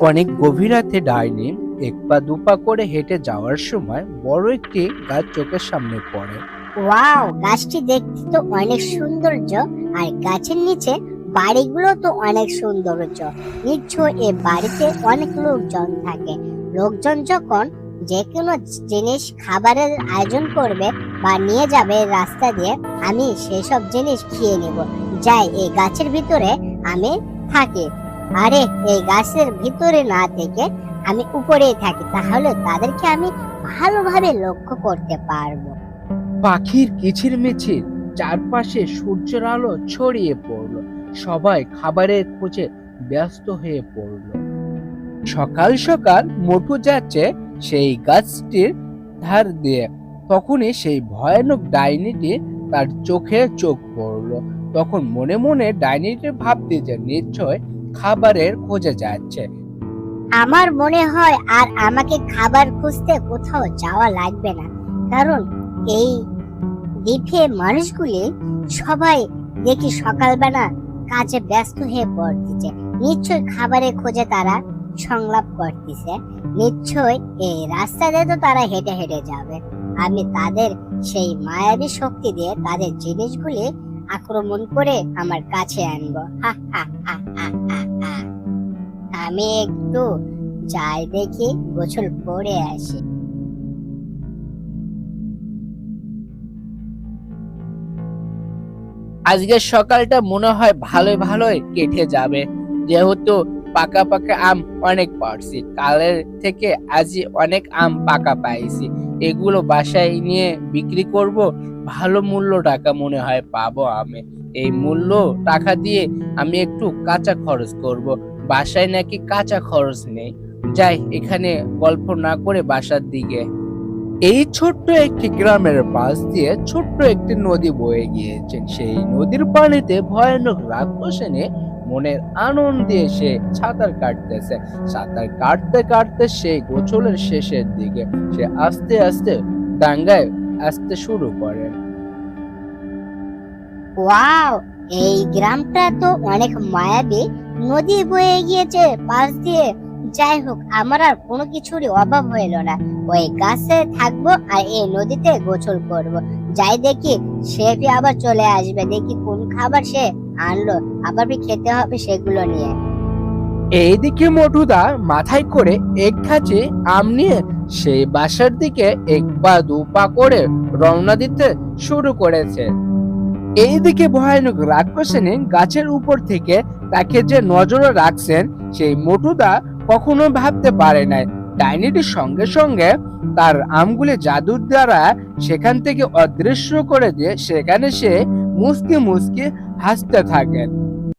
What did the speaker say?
অনেক গভীর রাতে ডাইনি এক পা দুপা করে হেঁটে যাওয়ার সময় বড় একটি গাছ চোখের সামনে পড়ে। ওয়াও, গাছটি দেখতে তো অনেক সৌন্দর্য, আর গাছের নিচে বাড়িগুলো তো অনেক সৌন্দর্য। নিশ্চয় এ বাড়িতে অনেক লোকজন থাকে। লোকজন যখন যে কোনো জিনিস খাবারের আয়োজন করবে বা নিয়ে যাবে রাস্তা দিয়ে, আমি সেসব জিনিস খেয়ে নেব। যাই, এই গাছের ভিতরে আমি থাকি। আরে, এই গাছের ভিতরে না থেকে আমি উপরেই থাকি, তাহলে তাদেরকে আমি ভালোভাবে লক্ষ্য করতে পারব। পাখির কিচির মিছিল চারপাশে সূর্যের আলো ছড়িয়ে পড়ল, সবাই খাবারের খোঁজে ব্যস্ত হয়ে পড়ল। সকাল সকাল মোটু যাচ্ছে সেই গাছটির ধার দিয়ে, তখনই সেই ভয়ানক ডাইনিটি তার চোখে চোখ পড়ল, তখন মনে মনে ডাইনিটি ভাবতে যে নিশ্চয় খাবারের খোঁজে যাচ্ছে। আমার মনে হয় আর আমাকে খাবার খুঁজতে কোথাও যাওয়া লাগবে না। কারণ এই দ্বীপে মানুষগুলি সবাই দেখি সকালবেলা কাজে ব্যস্ত হয়ে পড়তেছে। নিশ্চয় খাবারের খোঁজে তারা সংলাপ করতেছে। নিশ্চয় এই রাস্তা দিয়ে তো তারা হেঁটে হেঁটে যাবে। আমি তাদের সেই মায়াবী শক্তি দিয়ে তাদের জিনিসগুলি আক্রমণ করে আমার কাছে আনব। হা হা হা হা। আমি একটু যাই দেখি গোসল করে আসি। আজকের সকালটা মনে হয় ভালোই ভালোই কেটে যাবে। যেহেতু পাকা পাকা আম অনেক পারছি, কালের থেকে আজই অনেক আম পাকা পাইছি। এগুলো বাসায় নিয়ে বিক্রি করব, ভালো মূল্য টাকা মনে হয় পাবো আমি। এই মূল্য টাকা দিয়ে আমি একটু কাঁচা খরচ করব। বাসায় নাকি কাঁচা খরচ নেই। যাই, এখানে গল্প না করে বাসার দিকে। এই ছোট্ট একটি গ্রামের পাশ দিয়ে ছোট্ট একটি নদী বয়ে গিয়েছে। সেই নদীর পানিতে ভয়ানক রাত বসেনে মনের আনন্দে সে সাঁতার কাটতেছে। সাঁতার কাটতে কাটতে সেই গোছলের শেষের দিকে, সে আস্তে আস্তে ডাঙ্গায় আসতে শুরু করে। ওয়াও, এই গ্রামটা তো অনেক মায়াবী। নদী বয়ে গিয়েছে, পাশ দিয়ে। যাই হোক, আমার আর কোনো কিছুরই অভাব হইল না। ওই গাছে থাকব আর এই নদীতে গোসল করব। যাই দেখি, সে আবার চলে আসবে। দেখি কোন খাবার সে আনলো, আবার খেতে হবে সেগুলো নিয়ে। এইদিকে মটুদা মাথায় করে এক খাঁচি আম নিয়ে সেই বাসার দিকে এক পা দু পা করে রওনা দিতে শুরু করেছে। এইদিকে ভয়ানক রাক্ষসেনে গাছের উপর থেকে তাকে যে নজরে রাখছেন, সেই মটুদা কখনো ভাবতে পারে নাই। ডাইনিটির সঙ্গে সঙ্গে তার আমগুলি জাদুর দ্বারা সেখান থেকে অদৃশ্য করে দিয়ে সেখানে সে মুসকে মুসকে হাসতে থাকেন।